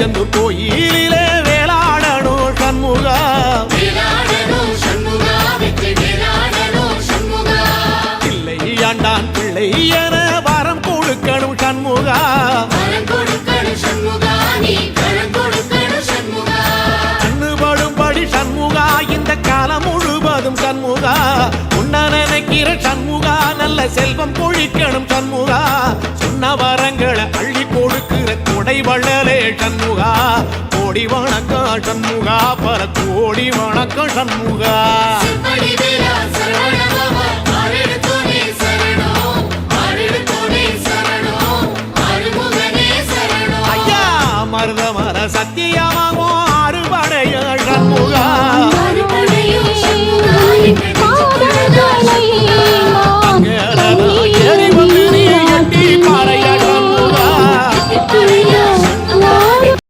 திருச்செந்தூர் கோயிலிலே வேளாடணும் சண்முகா. பிள்ளை ஆண்டான் பிள்ளை என வரம் கொடுக்கணும் சண்முகா. கண்ணுபடும்படி சண்முகா இந்த காலம் முழுவதும் சண்முகா. உன்ன நினைக்கிற சண்முகா நல்ல செல்வம் பொழிக்கணும் சண்முகா. சொன்ன வரங்களை அள்ளி கொடுக்கிற கொடை வள்ளலே சண்முகா. கோடி வணக்கம் சண்முகா பல கோடி வணக்கம் சண்முகா. செப்படி வேலா சரவணபவா